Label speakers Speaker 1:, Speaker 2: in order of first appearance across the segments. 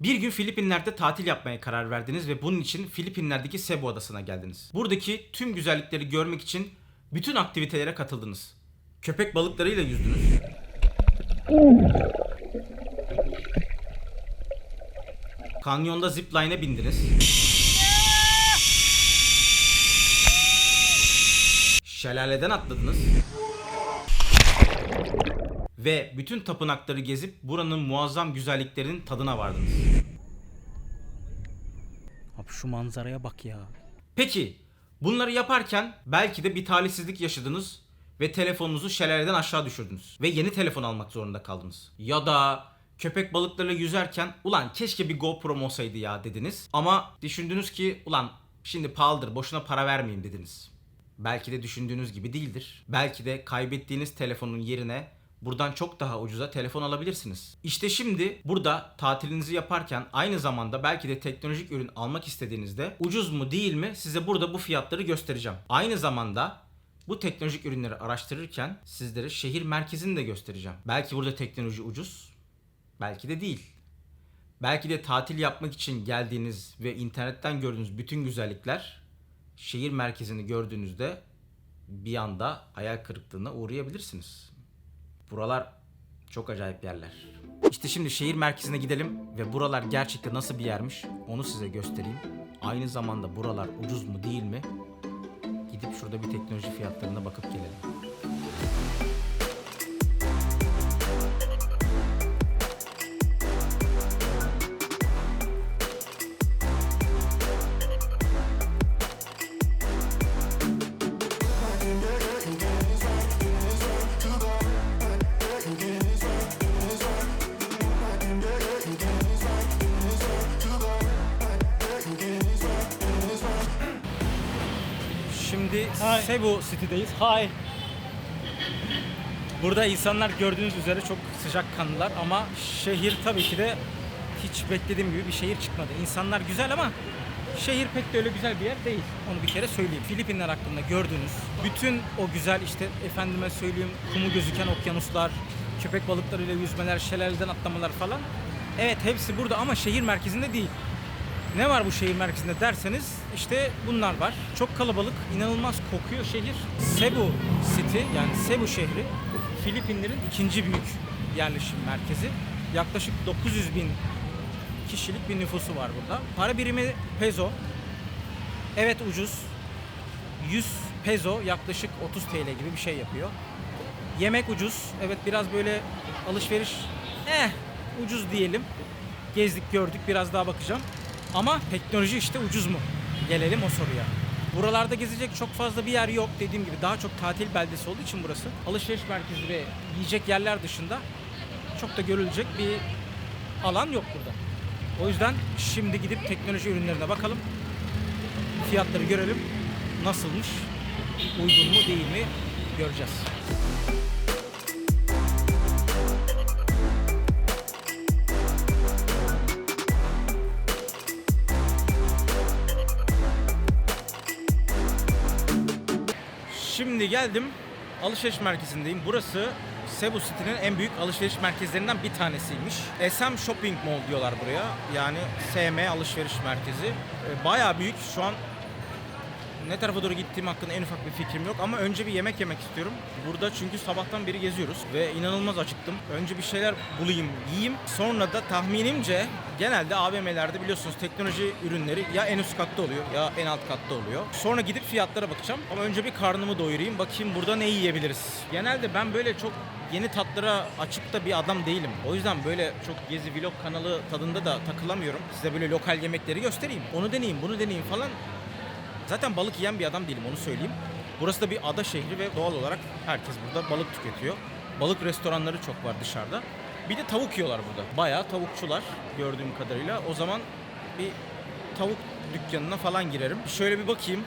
Speaker 1: Bir gün Filipinler'de tatil yapmaya karar verdiniz ve bunun için Filipinler'deki Cebu adasına geldiniz. Buradaki tüm güzellikleri görmek için bütün aktivitelere katıldınız. Köpek balıklarıyla yüzdünüz. Kanyonda zipline'e bindiniz. Şelaleden atladınız. Ve bütün tapınakları gezip buranın muazzam güzelliklerinin tadına vardınız.
Speaker 2: Abi şu manzaraya bak ya.
Speaker 1: Peki bunları yaparken belki de bir talihsizlik yaşadınız ve telefonunuzu şelaleden aşağı düşürdünüz ve yeni telefon almak zorunda kaldınız. Ya da köpek balıklarıyla yüzerken ulan keşke bir GoPro'm olsaydı ya dediniz ama düşündünüz ki ulan şimdi pahalıdır boşuna para vermeyeyim dediniz. Belki de düşündüğünüz gibi değildir. Belki de kaybettiğiniz telefonun yerine buradan çok daha ucuza telefon alabilirsiniz. İşte şimdi burada tatilinizi yaparken aynı zamanda belki de teknolojik ürün almak istediğinizde ucuz mu değil mi size burada bu fiyatları göstereceğim. Aynı zamanda bu teknolojik ürünleri araştırırken sizlere şehir merkezini de göstereceğim. Belki burada teknoloji ucuz, belki de değil. Belki de tatil yapmak için geldiğiniz ve internetten gördüğünüz bütün güzellikler şehir merkezini gördüğünüzde bir anda hayal kırıklığına uğrayabilirsiniz. Buralar çok acayip yerler. İşte şimdi şehir merkezine gidelim ve buralar gerçekten nasıl bir yermiş onu size göstereyim. Aynı zamanda buralar ucuz mu değil mi? Gidip şurada bir teknoloji fiyatlarına bakıp gelelim. Şimdi
Speaker 2: Hi.
Speaker 1: Cebu City'deyiz. Hi. Burada insanlar gördüğünüz üzere çok sıcakkanlılar ama şehir tabii ki de hiç beklediğim gibi bir şehir çıkmadı. İnsanlar güzel ama şehir pek de öyle güzel bir yer değil. Onu bir kere söyleyeyim. Filipinler hakkında gördüğünüz bütün o güzel işte efendime söyleyeyim kumu gözüken okyanuslar, köpek balıklarıyla yüzmeler, şelaleden atlamalar falan. Evet hepsi burada ama şehir merkezinde değil. Ne var bu şehir merkezinde derseniz işte bunlar var. Çok kalabalık, inanılmaz kokuyor şehir. Cebu City yani Cebu şehri Filipinlerin ikinci büyük yerleşim merkezi. Yaklaşık 900 bin kişilik bir nüfusu var burada. Para birimi peso. Evet ucuz. 100 peso yaklaşık 30 TL gibi bir şey yapıyor. Yemek ucuz. Evet biraz böyle alışveriş eh ucuz diyelim. Gezdik gördük biraz daha bakacağım. Ama teknoloji işte ucuz mu? Gelelim o soruya. Buralarda gezecek çok fazla bir yer yok. Dediğim gibi daha çok tatil beldesi olduğu için burası. Alışveriş merkezi ve yiyecek yerler dışında çok da görülecek bir alan yok burada. O yüzden şimdi gidip teknoloji ürünlerine bakalım. Fiyatları görelim. Nasılmış? Uygun mu değil mi? Göreceğiz. Şimdi geldim alışveriş merkezindeyim. Burası Cebu City'nin en büyük alışveriş merkezlerinden bir tanesiymiş. SM Shopping Mall diyorlar buraya. Yani SM alışveriş merkezi. Ee, Bayağı büyük. Şu an ne tarafa doğru gittiğim hakkında en ufak bir fikrim yok ama önce bir yemek yemek istiyorum. Burada çünkü sabahtan beri geziyoruz ve inanılmaz acıktım. Önce bir şeyler bulayım, yiyeyim. Sonra da tahminimce genelde AVM'lerde biliyorsunuz teknoloji ürünleri ya en üst katta oluyor ya en alt katta oluyor. Sonra gidip fiyatlara bakacağım. Ama önce bir karnımı doyurayım. Bakayım burada ne yiyebiliriz. Genelde ben böyle çok yeni tatlara açık da bir adam değilim. O yüzden böyle çok gezi vlog kanalı tadında da takılamıyorum. Size böyle lokal yemekleri göstereyim. Onu deneyeyim, bunu deneyeyim falan. Zaten balık yiyen bir adam değilim onu söyleyeyim. Burası da bir ada şehri ve doğal olarak herkes burada balık tüketiyor. Balık restoranları çok var dışarıda. Bir de tavuk yiyorlar burada. Bayağı tavukçular gördüğüm kadarıyla. O zaman bir tavuk dükkanına falan girerim. Şöyle bir bakayım.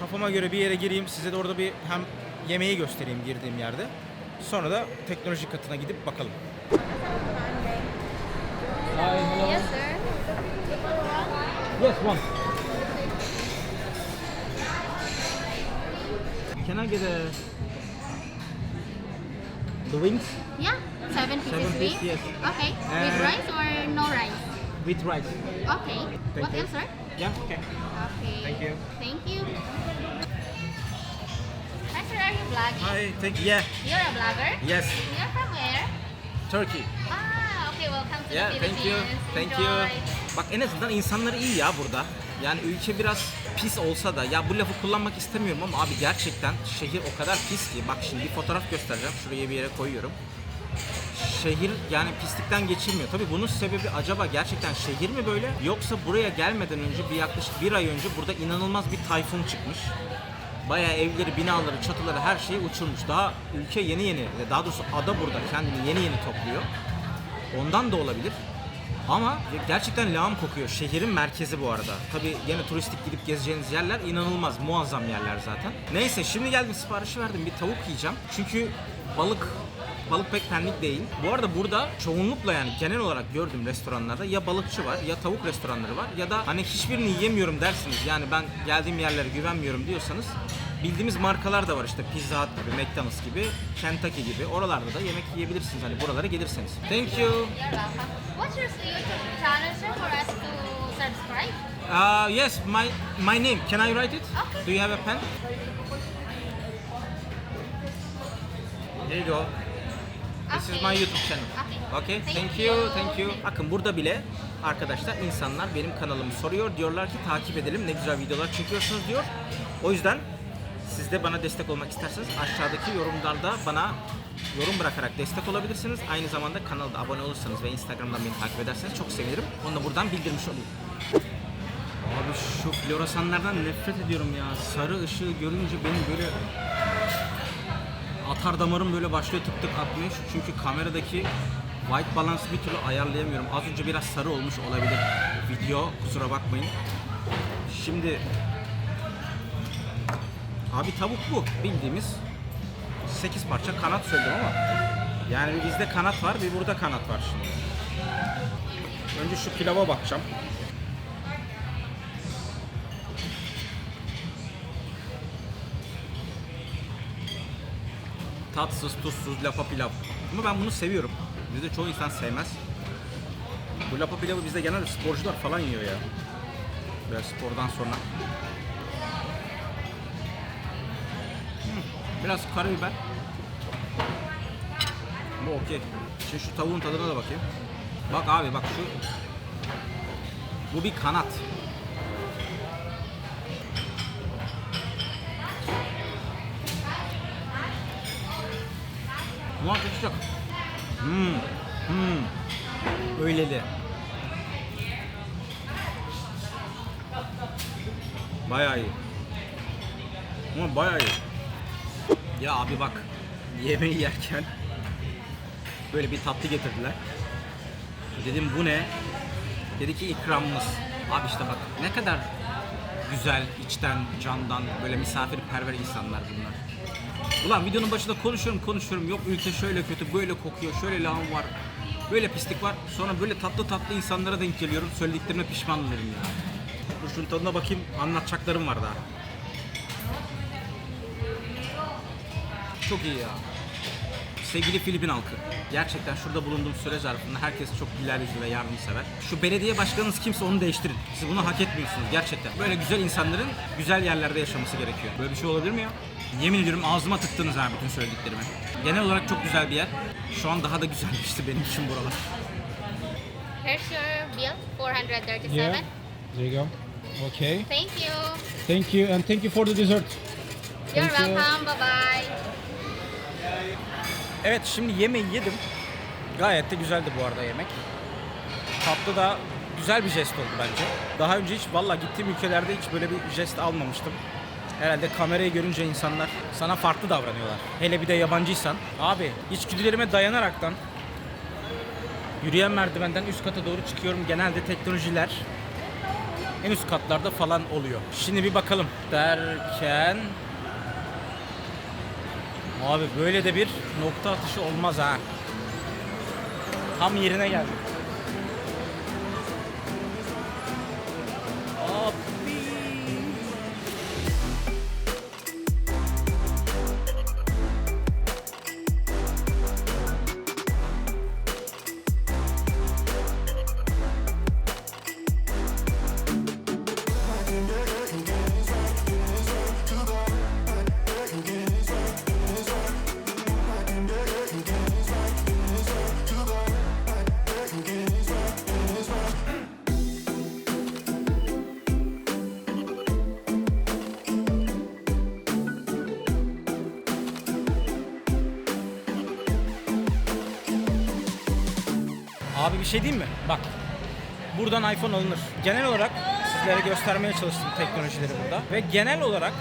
Speaker 1: Kafama göre bir yere gireyim. Size de orada bir hem yemeği göstereyim girdiğim yerde. Sonra da teknoloji katına gidip bakalım.
Speaker 3: Yes, sir.
Speaker 1: Yes, one. Can I get a the wings?
Speaker 3: Yeah, seven pieces
Speaker 1: Seven piece,
Speaker 3: wings.
Speaker 1: yes.
Speaker 3: Okay.
Speaker 1: Uh,
Speaker 3: With rice or no rice?
Speaker 1: with rice.
Speaker 3: Okay. what
Speaker 1: you.
Speaker 3: else, sir?
Speaker 1: Yeah, okay.
Speaker 3: Okay.
Speaker 1: Thank you.
Speaker 3: Thank you. Hi, sir. Are you vlogging?
Speaker 1: Hi, thank yeah.
Speaker 3: You're a vlogger?
Speaker 1: Yes,
Speaker 3: You're from where?
Speaker 1: Turkey.
Speaker 3: Ah, okay. Welcome to
Speaker 1: Yeah,
Speaker 3: the
Speaker 1: thank you.
Speaker 3: Philippines.
Speaker 1: Thank
Speaker 3: Enjoy.
Speaker 1: you. Bak en azından insanları iyi ya burada. Yani ülke biraz pis olsa da ya bu lafı kullanmak istemiyorum ama abi gerçekten şehir o kadar pis ki. Bak şimdi bir fotoğraf göstereceğim. Şuraya bir yere koyuyorum. Şehir yani pislikten geçilmiyor. Tabii bunun sebebi acaba gerçekten şehir mi böyle yoksa buraya gelmeden önce bir yaklaşık bir ay önce burada inanılmaz bir tayfun çıkmış. Bayağı evleri, binaları, çatıları her şeyi uçurmuş. Daha ülke yeni yeni, daha doğrusu ada burada kendini yeni yeni topluyor. Ondan da olabilir. Ama gerçekten lağım kokuyor. Şehrin merkezi bu arada. Tabii gene turistik gidip gezeceğiniz yerler inanılmaz, muazzam yerler zaten. Neyse şimdi geldim siparişi verdim. Bir tavuk yiyeceğim. Çünkü balık balık pek penlik değil. Bu arada burada çoğunlukla yani genel olarak gördüğüm restoranlarda ya balıkçı var ya tavuk restoranları var ya da hani hiçbirini yiyemiyorum dersiniz. Yani ben geldiğim yerlere güvenmiyorum diyorsanız bildiğimiz markalar da var işte Pizza Hut gibi, McDonald's gibi, Kentucky gibi. Oralarda da yemek yiyebilirsiniz hani buralara gelirseniz. Thank you.
Speaker 3: You're welcome. What's your YouTube channel, sir, for us to subscribe?
Speaker 1: Uh, yes, my my name. Can I write it?
Speaker 3: Okay.
Speaker 1: Do you have a pen? Here you go. This is my YouTube channel.
Speaker 3: Okay. Thank
Speaker 1: you. thank you. Bakın burada bile arkadaşlar insanlar benim kanalımı soruyor. Diyorlar ki takip edelim ne güzel videolar çekiyorsunuz diyor. O yüzden siz de bana destek olmak isterseniz aşağıdaki yorumlarda bana yorum bırakarak destek olabilirsiniz. Aynı zamanda kanalda abone olursanız ve Instagram'dan beni takip ederseniz çok sevinirim. Onu da buradan bildirmiş olayım. Abi şu floresanlardan nefret ediyorum ya. Sarı ışığı görünce benim böyle atar damarım böyle başlıyor tık tık atmaya. Çünkü kameradaki white balance bir türlü ayarlayamıyorum. Az önce biraz sarı olmuş olabilir video. Kusura bakmayın. Şimdi abi tavuk bu bildiğimiz 8 parça kanat söyledim ama yani bizde kanat var bir burada kanat var şimdi. Önce şu pilava bakacağım. Tatsız, tuzsuz, lapa pilav. Ama ben bunu seviyorum. Bizde çoğu insan sevmez. Bu lapa pilavı bizde genelde sporcular falan yiyor ya. Biraz spordan sonra. Biraz karabiber. Bu okey. Şimdi şu tavuğun tadına da bakayım. Bak abi bak şu. Bu bir kanat. Muhakkak sıcak. Hmm. Hmm. Öyleli. Bayağı iyi. Ama bayağı iyi. Ya abi bak. Yemeği yerken böyle bir tatlı getirdiler. Dedim bu ne? Dedi ki ikramımız. Abi işte bak ne kadar güzel, içten, candan, böyle misafirperver insanlar bunlar. Ulan videonun başında konuşuyorum konuşuyorum yok ülke şöyle kötü böyle kokuyor şöyle lağım var böyle pislik var sonra böyle tatlı tatlı insanlara denk geliyorum söylediklerime pişman oluyorum ya. Dur şunun tadına bakayım anlatacaklarım var daha. Çok iyi ya. Sevgili Filipin halkı, gerçekten şurada bulunduğum süre zarfında herkes çok güler yüzlü ve yardımsever. Şu belediye başkanınız kimse onu değiştirin. Siz bunu hak etmiyorsunuz gerçekten. Böyle güzel insanların güzel yerlerde yaşaması gerekiyor. Böyle bir şey olabilir mi ya? Yemin ediyorum ağzıma tıktınız ha bütün söylediklerimi. Genel olarak çok güzel bir yer. Şu an daha da güzelleşti benim için buralar.
Speaker 3: Here's your bill, 437.
Speaker 4: Yeah. There you go. Okay.
Speaker 3: Thank you.
Speaker 4: Thank you and thank you for the dessert.
Speaker 3: You're
Speaker 4: Thank you.
Speaker 3: welcome. Bye bye.
Speaker 1: Evet şimdi yemeği yedim. Gayet de güzeldi bu arada yemek. Tatlı da güzel bir jest oldu bence. Daha önce hiç valla gittiğim ülkelerde hiç böyle bir jest almamıştım. Herhalde kamerayı görünce insanlar sana farklı davranıyorlar. Hele bir de yabancıysan. Abi içgüdülerime dayanaraktan yürüyen merdivenden üst kata doğru çıkıyorum. Genelde teknolojiler en üst katlarda falan oluyor. Şimdi bir bakalım derken Abi böyle de bir nokta atışı olmaz ha. Tam yerine geldi. Abi bir şey diyeyim mi? Bak. Buradan iPhone alınır. Genel olarak sizlere göstermeye çalıştım teknolojileri burada. Ve genel olarak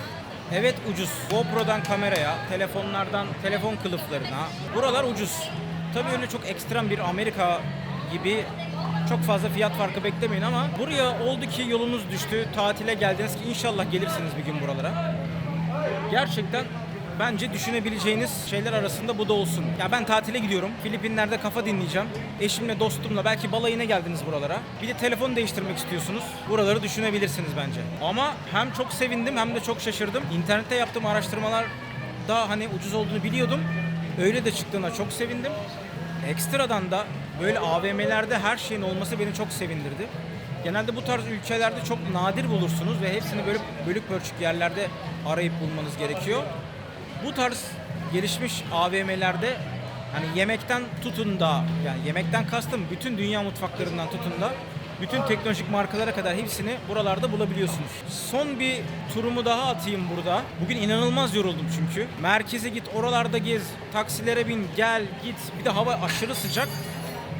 Speaker 1: evet ucuz. GoPro'dan kameraya, telefonlardan telefon kılıflarına. Buralar ucuz. Tabii öyle çok ekstrem bir Amerika gibi çok fazla fiyat farkı beklemeyin ama buraya oldu ki yolunuz düştü, tatile geldiniz ki inşallah gelirsiniz bir gün buralara. Gerçekten bence düşünebileceğiniz şeyler arasında bu da olsun. Ya ben tatile gidiyorum. Filipinler'de kafa dinleyeceğim. Eşimle, dostumla belki balayına geldiniz buralara. Bir de telefon değiştirmek istiyorsunuz. Buraları düşünebilirsiniz bence. Ama hem çok sevindim hem de çok şaşırdım. İnternette yaptığım araştırmalar da hani ucuz olduğunu biliyordum. Öyle de çıktığına çok sevindim. Ekstradan da böyle AVM'lerde her şeyin olması beni çok sevindirdi. Genelde bu tarz ülkelerde çok nadir bulursunuz ve hepsini böyle bölük pörçük yerlerde arayıp bulmanız gerekiyor. Bu tarz gelişmiş AVM'lerde hani yemekten tutun da yani yemekten kastım bütün dünya mutfaklarından tutun da bütün teknolojik markalara kadar hepsini buralarda bulabiliyorsunuz. Son bir turumu daha atayım burada. Bugün inanılmaz yoruldum çünkü. Merkeze git, oralarda gez, taksilere bin, gel, git. Bir de hava aşırı sıcak.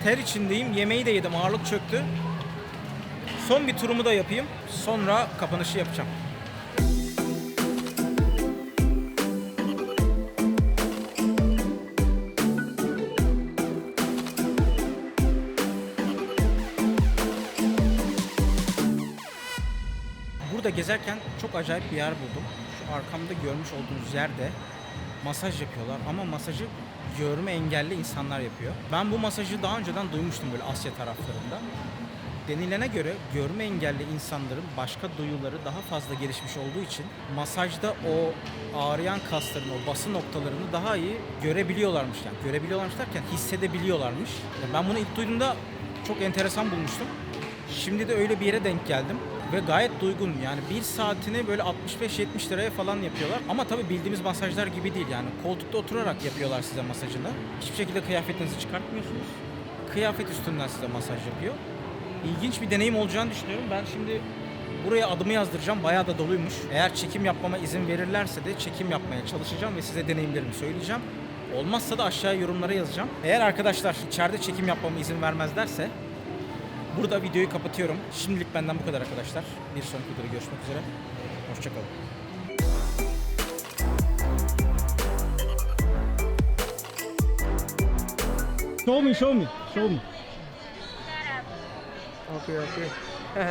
Speaker 1: Ter içindeyim. Yemeği de yedim, ağırlık çöktü. Son bir turumu da yapayım. Sonra kapanışı yapacağım. Burada gezerken çok acayip bir yer buldum. Şu arkamda görmüş olduğunuz yerde masaj yapıyorlar ama masajı görme engelli insanlar yapıyor. Ben bu masajı daha önceden duymuştum böyle Asya taraflarında. Denilene göre görme engelli insanların başka duyuları daha fazla gelişmiş olduğu için masajda o ağrıyan kasların, o bası noktalarını daha iyi görebiliyorlarmış. Yani görebiliyorlarmış derken hissedebiliyorlarmış. Ben bunu ilk duyduğumda çok enteresan bulmuştum. Şimdi de öyle bir yere denk geldim ve gayet duygun yani bir saatini böyle 65-70 liraya falan yapıyorlar. Ama tabii bildiğimiz masajlar gibi değil yani koltukta oturarak yapıyorlar size masajını. Hiçbir şekilde kıyafetinizi çıkartmıyorsunuz. Kıyafet üstünden size masaj yapıyor. İlginç bir deneyim olacağını düşünüyorum. Ben şimdi buraya adımı yazdıracağım. Bayağı da doluymuş. Eğer çekim yapmama izin verirlerse de çekim yapmaya çalışacağım ve size deneyimlerimi söyleyeceğim. Olmazsa da aşağıya yorumlara yazacağım. Eğer arkadaşlar içeride çekim yapmama izin vermezlerse Burada videoyu kapatıyorum. Şimdilik benden bu kadar arkadaşlar. Bir sonraki videoda görüşmek üzere. Hoşçakalın.
Speaker 4: Show me, show me, show me.
Speaker 1: Okey okey.